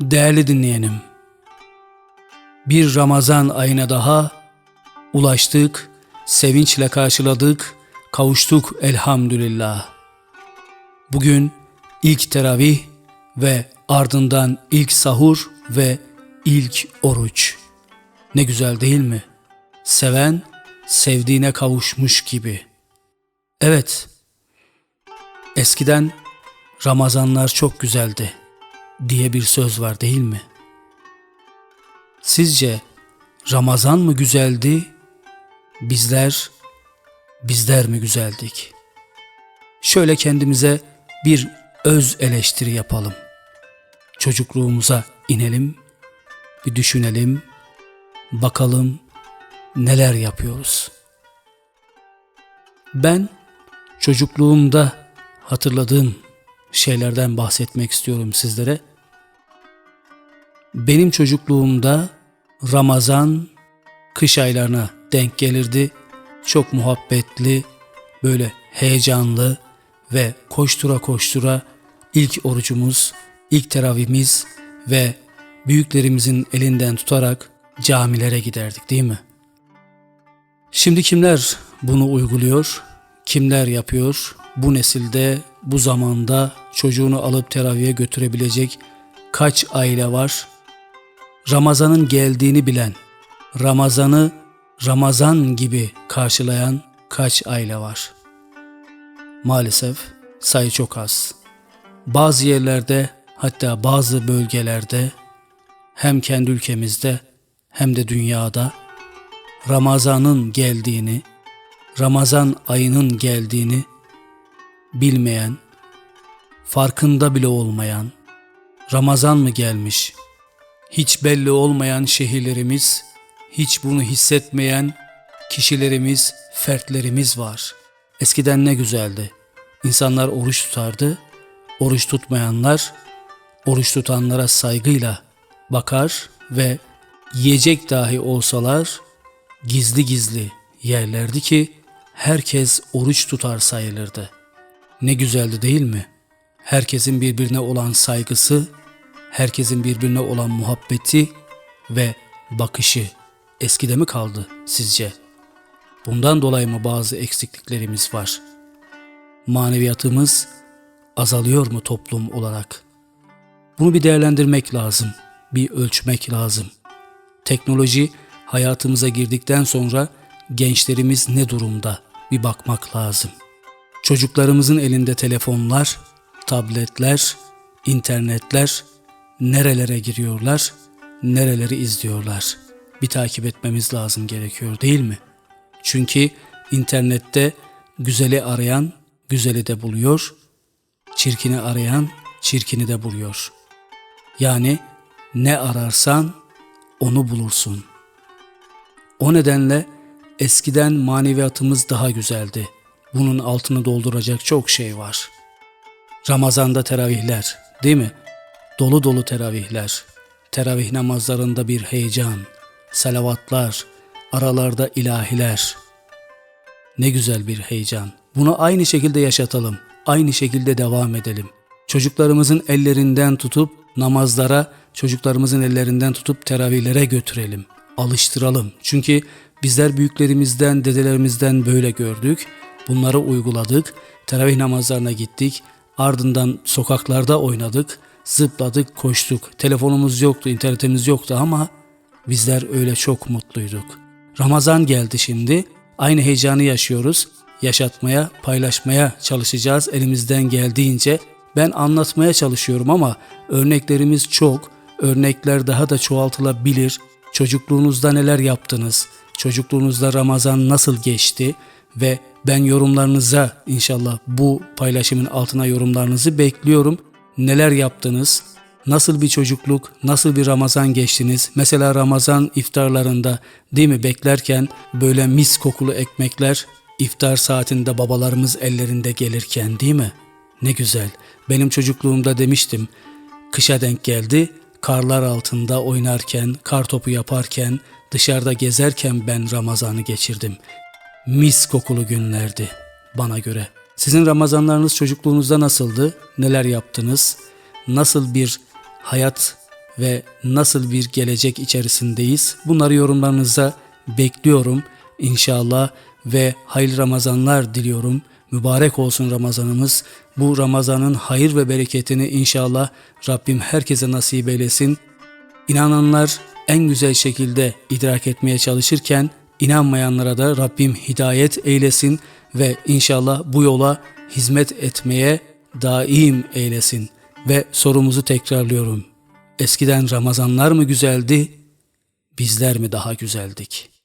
Değerli dinleyenim, bir Ramazan ayına daha ulaştık, sevinçle karşıladık, kavuştuk elhamdülillah. Bugün ilk teravih ve ardından ilk sahur ve ilk oruç. Ne güzel değil mi? Seven sevdiğine kavuşmuş gibi. Evet. Eskiden Ramazanlar çok güzeldi diye bir söz var değil mi? Sizce Ramazan mı güzeldi? Bizler bizler mi güzeldik? Şöyle kendimize bir öz eleştiri yapalım. Çocukluğumuza inelim, bir düşünelim, bakalım neler yapıyoruz. Ben çocukluğumda hatırladığım şeylerden bahsetmek istiyorum sizlere. Benim çocukluğumda Ramazan kış aylarına denk gelirdi. Çok muhabbetli, böyle heyecanlı ve koştura koştura ilk orucumuz, ilk teravihimiz ve büyüklerimizin elinden tutarak camilere giderdik değil mi? Şimdi kimler bunu uyguluyor? Kimler yapıyor? Bu nesilde, bu zamanda çocuğunu alıp teraviye götürebilecek kaç aile var? Ramazan'ın geldiğini bilen, Ramazan'ı Ramazan gibi karşılayan kaç aile var? Maalesef sayı çok az. Bazı yerlerde hatta bazı bölgelerde hem kendi ülkemizde hem de dünyada Ramazan'ın geldiğini, Ramazan ayının geldiğini bilmeyen, farkında bile olmayan, Ramazan mı gelmiş, hiç belli olmayan şehirlerimiz, hiç bunu hissetmeyen kişilerimiz, fertlerimiz var. Eskiden ne güzeldi. İnsanlar oruç tutardı, oruç tutmayanlar oruç tutanlara saygıyla bakar ve yiyecek dahi olsalar gizli gizli yerlerdi ki herkes oruç tutar sayılırdı. Ne güzeldi değil mi? Herkesin birbirine olan saygısı, herkesin birbirine olan muhabbeti ve bakışı eskide mi kaldı sizce? Bundan dolayı mı bazı eksikliklerimiz var? Maneviyatımız azalıyor mu toplum olarak? Bunu bir değerlendirmek lazım, bir ölçmek lazım. Teknoloji hayatımıza girdikten sonra gençlerimiz ne durumda bir bakmak lazım. Çocuklarımızın elinde telefonlar, tabletler, internetler nerelere giriyorlar, nereleri izliyorlar. Bir takip etmemiz lazım gerekiyor değil mi? Çünkü internette güzeli arayan güzeli de buluyor, çirkini arayan çirkini de buluyor. Yani ne ararsan onu bulursun. O nedenle eskiden maneviyatımız daha güzeldi. Bunun altını dolduracak çok şey var. Ramazanda teravihler, değil mi? Dolu dolu teravihler. Teravih namazlarında bir heyecan, salavatlar, aralarda ilahiler. Ne güzel bir heyecan. Bunu aynı şekilde yaşatalım. Aynı şekilde devam edelim. Çocuklarımızın ellerinden tutup namazlara, çocuklarımızın ellerinden tutup teravihlere götürelim. Alıştıralım. Çünkü bizler büyüklerimizden, dedelerimizden böyle gördük. Bunları uyguladık. Teravih namazlarına gittik. Ardından sokaklarda oynadık. Zıpladık, koştuk. Telefonumuz yoktu, internetimiz yoktu ama bizler öyle çok mutluyduk. Ramazan geldi şimdi. Aynı heyecanı yaşıyoruz. Yaşatmaya, paylaşmaya çalışacağız elimizden geldiğince. Ben anlatmaya çalışıyorum ama örneklerimiz çok. Örnekler daha da çoğaltılabilir. Çocukluğunuzda neler yaptınız? Çocukluğunuzda Ramazan nasıl geçti? Ve ben yorumlarınıza inşallah bu paylaşımın altına yorumlarınızı bekliyorum. Neler yaptınız? Nasıl bir çocukluk, nasıl bir Ramazan geçtiniz? Mesela Ramazan iftarlarında değil mi beklerken böyle mis kokulu ekmekler iftar saatinde babalarımız ellerinde gelirken değil mi? Ne güzel. Benim çocukluğumda demiştim. Kışa denk geldi. Karlar altında oynarken, kar topu yaparken, dışarıda gezerken ben Ramazan'ı geçirdim. Mis kokulu günlerdi bana göre. Sizin Ramazanlarınız çocukluğunuzda nasıldı? Neler yaptınız? Nasıl bir hayat ve nasıl bir gelecek içerisindeyiz? Bunları yorumlarınıza bekliyorum inşallah ve hayırlı Ramazanlar diliyorum. Mübarek olsun Ramazanımız. Bu Ramazanın hayır ve bereketini inşallah Rabbim herkese nasip eylesin. İnananlar en güzel şekilde idrak etmeye çalışırken inanmayanlara da Rabbim hidayet eylesin ve inşallah bu yola hizmet etmeye daim eylesin. Ve sorumuzu tekrarlıyorum. Eskiden Ramazanlar mı güzeldi, bizler mi daha güzeldik?''